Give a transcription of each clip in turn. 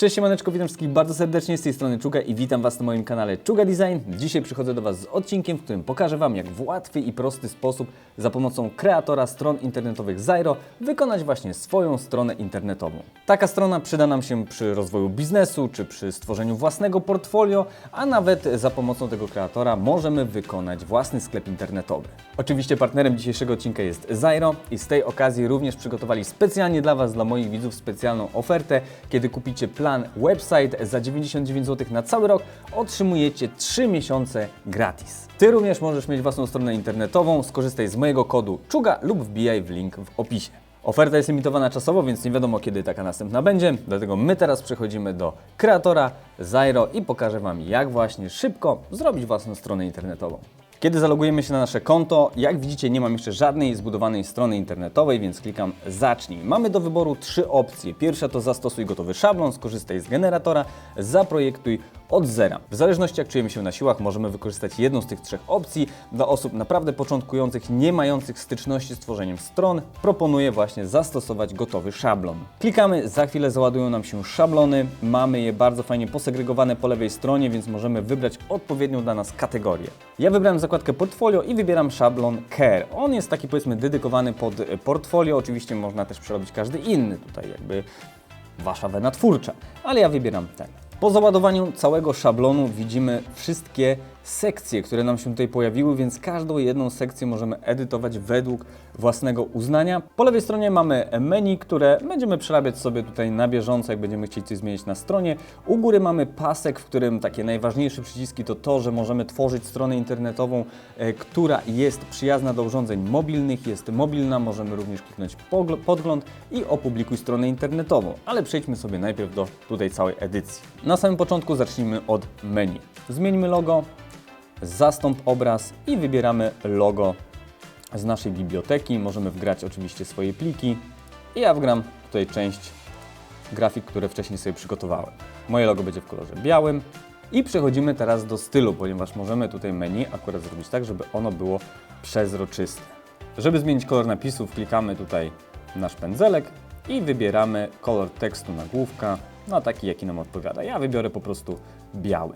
Cześć siemaneczko, witam wszystkich bardzo serdecznie z tej strony Czuga i witam Was na moim kanale Czuga Design. Dzisiaj przychodzę do Was z odcinkiem, w którym pokażę Wam jak w łatwy i prosty sposób za pomocą kreatora stron internetowych Zairo wykonać właśnie swoją stronę internetową. Taka strona przyda nam się przy rozwoju biznesu czy przy stworzeniu własnego portfolio, a nawet za pomocą tego kreatora możemy wykonać własny sklep internetowy. Oczywiście partnerem dzisiejszego odcinka jest Zairo i z tej okazji również przygotowali specjalnie dla Was, dla moich widzów specjalną ofertę. Kiedy kupicie plan website za 99 zł na cały rok, otrzymujecie 3 miesiące gratis. Ty również możesz mieć własną stronę internetową, skorzystaj z mojego kodu CZUGA lub wbijaj w link w opisie. Oferta jest emitowana czasowo, więc nie wiadomo kiedy taka następna będzie, dlatego my teraz przechodzimy do kreatora Zairo i pokażę Wam jak właśnie szybko zrobić własną stronę internetową. Kiedy zalogujemy się na nasze konto, jak widzicie nie mam jeszcze żadnej zbudowanej strony internetowej, więc klikam zacznij. Mamy do wyboru trzy opcje. Pierwsza to zastosuj gotowy szablon, skorzystaj z generatora, zaprojektuj od zera. W zależności jak czujemy się na siłach, możemy wykorzystać jedną z tych trzech opcji. Dla osób naprawdę początkujących, nie mających styczności z tworzeniem stron, proponuję właśnie zastosować gotowy szablon. Klikamy, za chwilę załadują nam się szablony. Mamy je bardzo fajnie posegregowane po lewej stronie, więc możemy wybrać odpowiednią dla nas kategorię. Ja wybrałem zakładkę portfolio i wybieram szablon Care. On jest taki powiedzmy dedykowany pod e, portfolio. Oczywiście można też przerobić każdy inny tutaj jakby wasza wena twórcza, ale ja wybieram ten. Po załadowaniu całego szablonu widzimy wszystkie sekcje, które nam się tutaj pojawiły, więc każdą jedną sekcję możemy edytować według własnego uznania. Po lewej stronie mamy menu, które będziemy przerabiać sobie tutaj na bieżąco, jak będziemy chcieli coś zmienić na stronie. U góry mamy pasek, w którym takie najważniejsze przyciski to to, że możemy tworzyć stronę internetową, e, która jest przyjazna do urządzeń mobilnych, jest mobilna, możemy również kliknąć podgląd i opublikuj stronę internetową. Ale przejdźmy sobie najpierw do tutaj całej edycji. Na samym początku zacznijmy od menu. Zmieńmy logo, zastąp obraz i wybieramy logo z naszej biblioteki. Możemy wgrać oczywiście swoje pliki i ja wgram tutaj część grafik, które wcześniej sobie przygotowałem. Moje logo będzie w kolorze białym i przechodzimy teraz do stylu, ponieważ możemy tutaj menu akurat zrobić tak, żeby ono było przezroczyste. Żeby zmienić kolor napisów, klikamy tutaj nasz pędzelek i wybieramy kolor tekstu nagłówka na taki, jaki nam odpowiada. Ja wybiorę po prostu biały.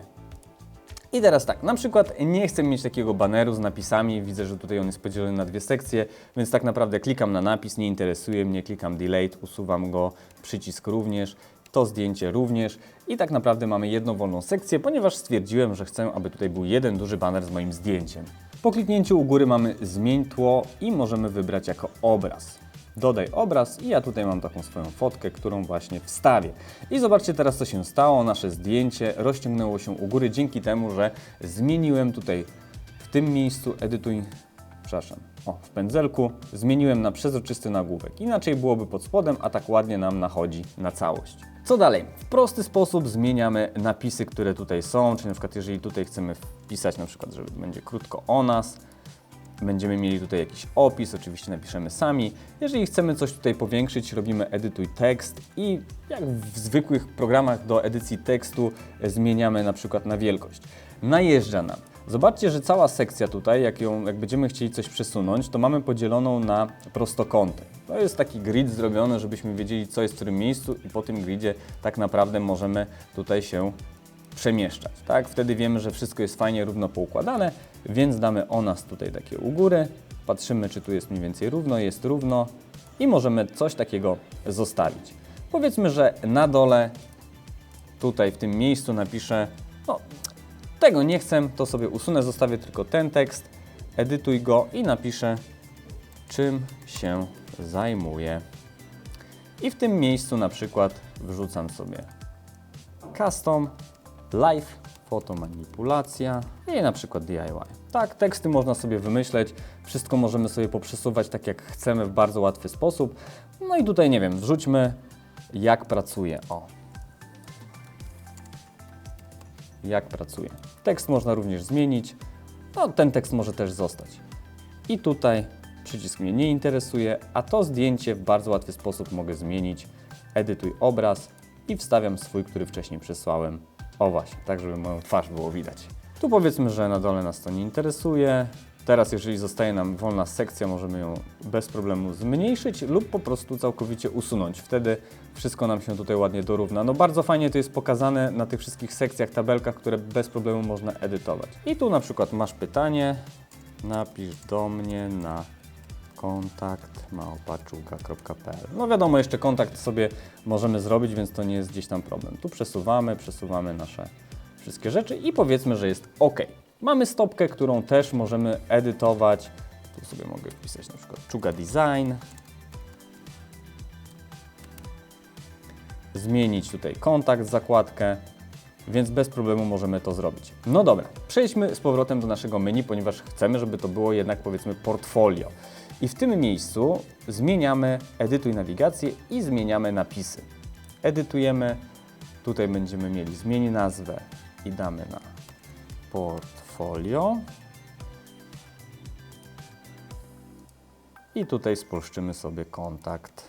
I teraz tak, na przykład nie chcę mieć takiego baneru z napisami, widzę, że tutaj on jest podzielony na dwie sekcje, więc tak naprawdę klikam na napis, nie interesuje mnie, klikam delete, usuwam go, przycisk również, to zdjęcie również i tak naprawdę mamy jedną wolną sekcję, ponieważ stwierdziłem, że chcę, aby tutaj był jeden duży baner z moim zdjęciem. Po kliknięciu u góry mamy zmień tło i możemy wybrać jako obraz dodaj obraz i ja tutaj mam taką swoją fotkę, którą właśnie wstawię. I zobaczcie teraz co się stało, nasze zdjęcie rozciągnęło się u góry dzięki temu, że zmieniłem tutaj w tym miejscu edytuj, przepraszam, o, w pędzelku zmieniłem na przezroczysty nagłówek. Inaczej byłoby pod spodem, a tak ładnie nam nachodzi na całość. Co dalej? W prosty sposób zmieniamy napisy, które tutaj są, czyli na przykład jeżeli tutaj chcemy wpisać na przykład, że będzie krótko o nas, Będziemy mieli tutaj jakiś opis, oczywiście napiszemy sami. Jeżeli chcemy coś tutaj powiększyć, robimy edytuj tekst i jak w zwykłych programach do edycji tekstu zmieniamy na przykład na wielkość. Najeżdża nam. Zobaczcie, że cała sekcja tutaj, jak, ją, jak będziemy chcieli coś przesunąć, to mamy podzieloną na prostokąty. To jest taki grid zrobiony, żebyśmy wiedzieli, co jest w którym miejscu i po tym gridzie tak naprawdę możemy tutaj się przemieszczać. Tak? Wtedy wiemy, że wszystko jest fajnie równo poukładane, więc damy o nas tutaj takie u góry, patrzymy, czy tu jest mniej więcej równo, jest równo i możemy coś takiego zostawić. Powiedzmy, że na dole, tutaj w tym miejscu napiszę, no tego nie chcę, to sobie usunę, zostawię tylko ten tekst, edytuj go i napiszę, czym się zajmuję. I w tym miejscu na przykład wrzucam sobie custom, live, fotomanipulacja i na przykład DIY. Tak, teksty można sobie wymyśleć, wszystko możemy sobie poprzesuwać tak jak chcemy w bardzo łatwy sposób. No i tutaj nie wiem, wrzućmy jak pracuje. O. Jak pracuje. Tekst można również zmienić. No, ten tekst może też zostać. I tutaj przycisk mnie nie interesuje, a to zdjęcie w bardzo łatwy sposób mogę zmienić. Edytuj obraz i wstawiam swój, który wcześniej przesłałem. O właśnie, tak żeby moją twarz było widać. Tu powiedzmy, że na dole nas to nie interesuje. Teraz, jeżeli zostaje nam wolna sekcja, możemy ją bez problemu zmniejszyć lub po prostu całkowicie usunąć. Wtedy wszystko nam się tutaj ładnie dorówna. No bardzo fajnie to jest pokazane na tych wszystkich sekcjach, tabelkach, które bez problemu można edytować. I tu na przykład masz pytanie, napisz do mnie na kontakt małpaczuga.pl No wiadomo, jeszcze kontakt sobie możemy zrobić, więc to nie jest gdzieś tam problem. Tu przesuwamy, przesuwamy nasze wszystkie rzeczy i powiedzmy, że jest OK. Mamy stopkę, którą też możemy edytować. Tu sobie mogę wpisać na przykład Czuga Design. Zmienić tutaj kontakt, zakładkę, więc bez problemu możemy to zrobić. No dobra, przejdźmy z powrotem do naszego menu, ponieważ chcemy, żeby to było jednak powiedzmy portfolio. I w tym miejscu zmieniamy edytuj nawigację i zmieniamy napisy. Edytujemy, tutaj będziemy mieli zmieni nazwę i damy na portfolio. I tutaj spolszczymy sobie kontakt.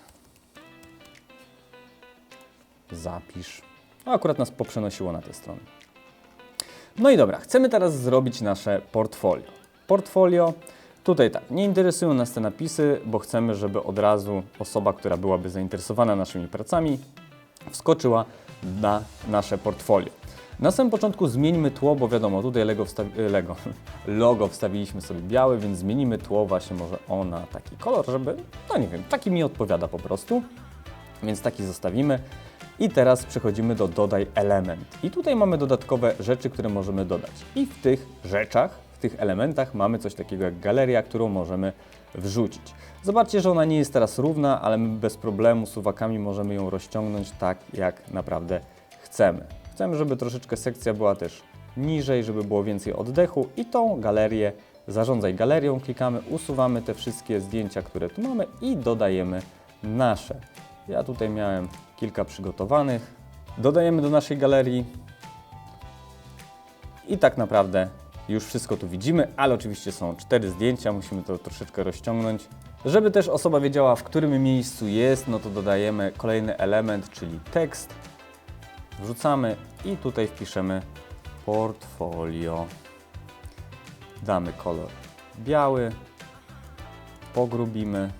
Zapisz. A akurat nas poprzenosiło na tę stronę. No i dobra, chcemy teraz zrobić nasze portfolio. Portfolio, tutaj tak, nie interesują nas te napisy, bo chcemy, żeby od razu osoba, która byłaby zainteresowana naszymi pracami, wskoczyła na nasze portfolio. Na samym początku zmieńmy tło, bo wiadomo, tutaj Lego, e, Lego, logo wstawiliśmy sobie białe, więc zmienimy tło właśnie może o na taki kolor, żeby, no nie wiem, taki mi odpowiada po prostu. Więc taki zostawimy. I teraz przechodzimy do dodaj element. I tutaj mamy dodatkowe rzeczy, które możemy dodać. I w tych rzeczach, w tych elementach mamy coś takiego jak galeria, którą możemy wrzucić. Zobaczcie, że ona nie jest teraz równa, ale my bez problemu suwakami możemy ją rozciągnąć tak, jak naprawdę chcemy. Chcemy, żeby troszeczkę sekcja była też niżej, żeby było więcej oddechu i tą galerię, zarządzaj galerią, klikamy, usuwamy te wszystkie zdjęcia, które tu mamy i dodajemy nasze. Ja tutaj miałem kilka przygotowanych. Dodajemy do naszej galerii i tak naprawdę już wszystko tu widzimy, ale oczywiście są cztery zdjęcia, musimy to troszeczkę rozciągnąć. Żeby też osoba wiedziała, w którym miejscu jest, no to dodajemy kolejny element, czyli tekst. Wrzucamy i tutaj wpiszemy portfolio. Damy kolor biały, pogrubimy.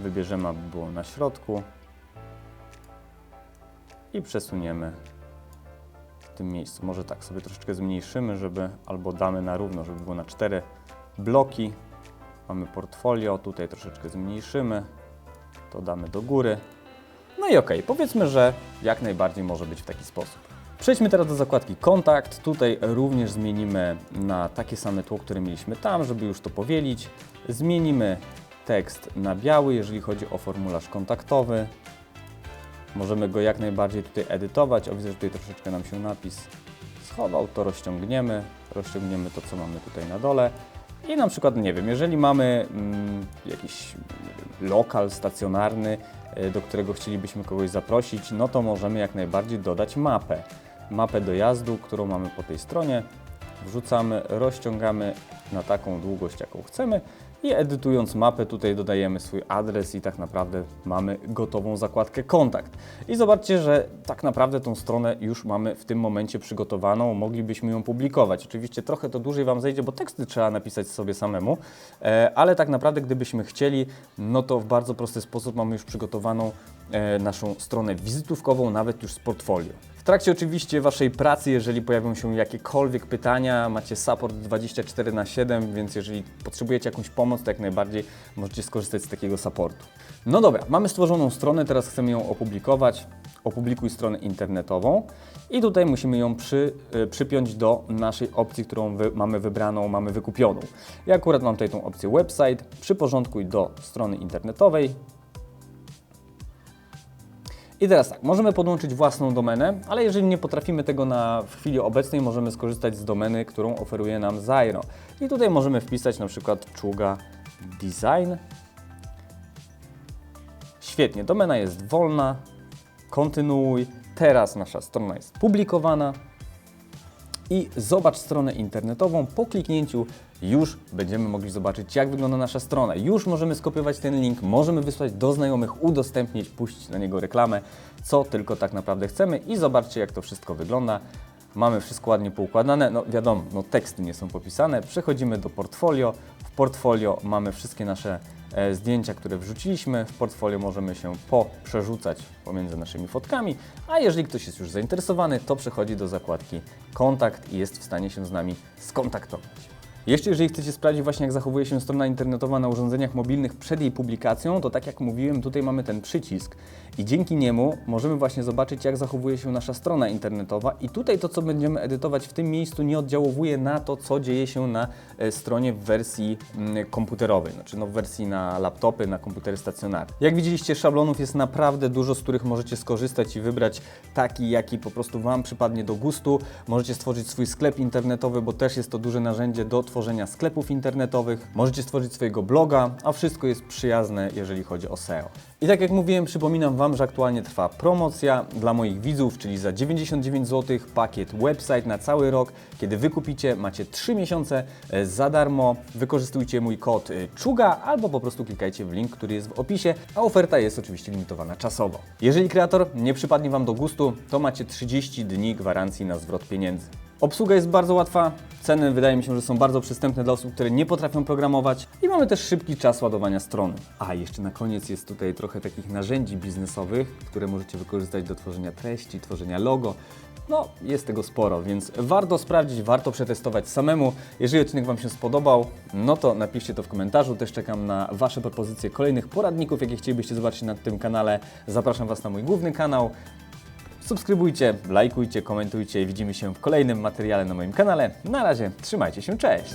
Wybierzemy, aby było na środku i przesuniemy w tym miejscu. Może tak sobie troszeczkę zmniejszymy, żeby albo damy na równo, żeby było na cztery bloki. Mamy portfolio, tutaj troszeczkę zmniejszymy, to damy do góry. No i ok, powiedzmy, że jak najbardziej może być w taki sposób. Przejdźmy teraz do zakładki Kontakt. Tutaj również zmienimy na takie same tło, które mieliśmy tam, żeby już to powielić. Zmienimy tekst na biały, jeżeli chodzi o formularz kontaktowy. Możemy go jak najbardziej tutaj edytować. O, widzę, że tutaj troszeczkę nam się napis schował, to rozciągniemy. Rozciągniemy to, co mamy tutaj na dole. I na przykład, nie wiem, jeżeli mamy mm, jakiś lokal stacjonarny, y, do którego chcielibyśmy kogoś zaprosić, no to możemy jak najbardziej dodać mapę. Mapę dojazdu, którą mamy po tej stronie. Wrzucamy, rozciągamy na taką długość, jaką chcemy i edytując mapę tutaj dodajemy swój adres i tak naprawdę mamy gotową zakładkę kontakt. I zobaczcie, że tak naprawdę tą stronę już mamy w tym momencie przygotowaną, moglibyśmy ją publikować. Oczywiście trochę to dłużej Wam zejdzie, bo teksty trzeba napisać sobie samemu, e, ale tak naprawdę gdybyśmy chcieli, no to w bardzo prosty sposób mamy już przygotowaną e, naszą stronę wizytówkową, nawet już z portfolio. W trakcie oczywiście Waszej pracy, jeżeli pojawią się jakiekolwiek pytania, macie support 24 na 7, więc jeżeli potrzebujecie jakąś pomoc, to jak najbardziej możecie skorzystać z takiego supportu. No dobra, mamy stworzoną stronę, teraz chcemy ją opublikować. Opublikuj stronę internetową i tutaj musimy ją przy, y, przypiąć do naszej opcji, którą wy, mamy wybraną, mamy wykupioną. Ja akurat mam tutaj tą opcję website, przyporządkuj do strony internetowej, i teraz tak, możemy podłączyć własną domenę, ale jeżeli nie potrafimy tego na w chwili obecnej, możemy skorzystać z domeny, którą oferuje nam Zairo. I tutaj możemy wpisać na przykład czuga design. Świetnie, domena jest wolna. Kontynuuj. Teraz nasza strona jest publikowana. I zobacz stronę internetową. Po kliknięciu już będziemy mogli zobaczyć, jak wygląda nasza strona. Już możemy skopiować ten link, możemy wysłać do znajomych, udostępnić, puścić na niego reklamę, co tylko tak naprawdę chcemy. I zobaczcie, jak to wszystko wygląda. Mamy wszystko ładnie poukładane. No wiadomo, no teksty nie są popisane. Przechodzimy do portfolio. W portfolio mamy wszystkie nasze e, zdjęcia, które wrzuciliśmy. W portfolio możemy się poprzerzucać pomiędzy naszymi fotkami, a jeżeli ktoś jest już zainteresowany, to przechodzi do zakładki kontakt i jest w stanie się z nami skontaktować. Jeszcze jeżeli chcecie sprawdzić właśnie jak zachowuje się strona internetowa na urządzeniach mobilnych przed jej publikacją, to tak jak mówiłem, tutaj mamy ten przycisk i dzięki niemu możemy właśnie zobaczyć jak zachowuje się nasza strona internetowa i tutaj to co będziemy edytować w tym miejscu nie oddziałuje na to co dzieje się na e, stronie w wersji mm, komputerowej, znaczy no w wersji na laptopy, na komputery stacjonarne. Jak widzieliście szablonów jest naprawdę dużo, z których możecie skorzystać i wybrać taki jaki po prostu Wam przypadnie do gustu. Możecie stworzyć swój sklep internetowy, bo też jest to duże narzędzie do tworzenia sklepów internetowych. Możecie stworzyć swojego bloga, a wszystko jest przyjazne, jeżeli chodzi o SEO. I tak jak mówiłem, przypominam Wam, że aktualnie trwa promocja dla moich widzów, czyli za 99 zł pakiet website na cały rok. Kiedy wykupicie, macie 3 miesiące e, za darmo. Wykorzystujcie mój kod e, CZUGA albo po prostu klikajcie w link, który jest w opisie, a oferta jest oczywiście limitowana czasowo. Jeżeli kreator nie przypadnie Wam do gustu, to macie 30 dni gwarancji na zwrot pieniędzy. Obsługa jest bardzo łatwa, ceny wydaje mi się, że są bardzo przystępne dla osób, które nie potrafią programować i mamy też szybki czas ładowania strony. A jeszcze na koniec jest tutaj trochę takich narzędzi biznesowych, które możecie wykorzystać do tworzenia treści, tworzenia logo. No, jest tego sporo, więc warto sprawdzić, warto przetestować samemu. Jeżeli odcinek Wam się spodobał, no to napiszcie to w komentarzu. Też czekam na Wasze propozycje kolejnych poradników, jakie chcielibyście zobaczyć na tym kanale. Zapraszam Was na mój główny kanał. Subskrybujcie, lajkujcie, komentujcie widzimy się w kolejnym materiale na moim kanale. Na razie, trzymajcie się, cześć!